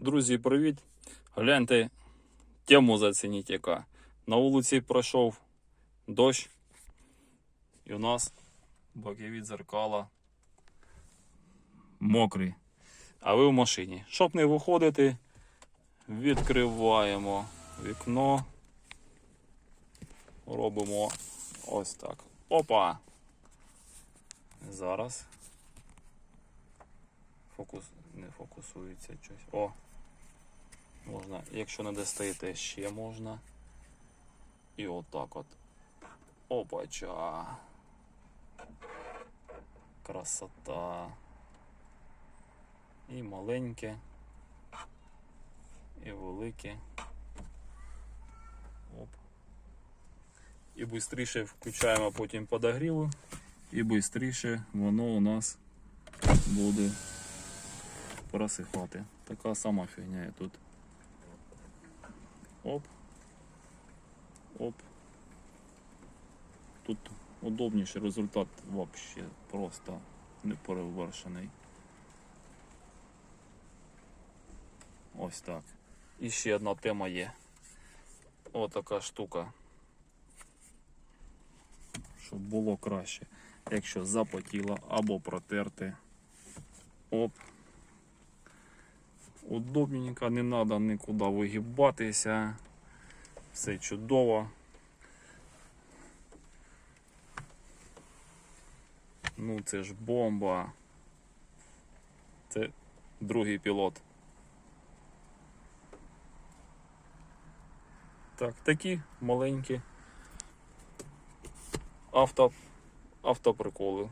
Друзі, привіт! Гляньте, тему зацініть яка. На вулиці пройшов дощ, і у нас бокові дзеркала мокрі. А ви в машині. Щоб не виходити, відкриваємо вікно. Робимо ось так. Опа! Зараз. Фокус не фокусується щось. О! Можна, якщо не достаєте, ще можна. І отак от. Опача. Красота. І маленьке. І велике. Оп. І швидше включаємо потім подогріву. І швидше воно у нас буде просихати. Така сама фігня і тут. Оп. Оп. Тут удобніший результат вообще просто не перевершений. Ось так. І ще одна тема є. Отака штука. Щоб було краще. Якщо запотіло або протерти. Оп. Удобненько, не треба нікуди вигибатися. Все чудово. Ну це ж бомба. Це другий пілот. Так, такі маленькі авто, автоприколи.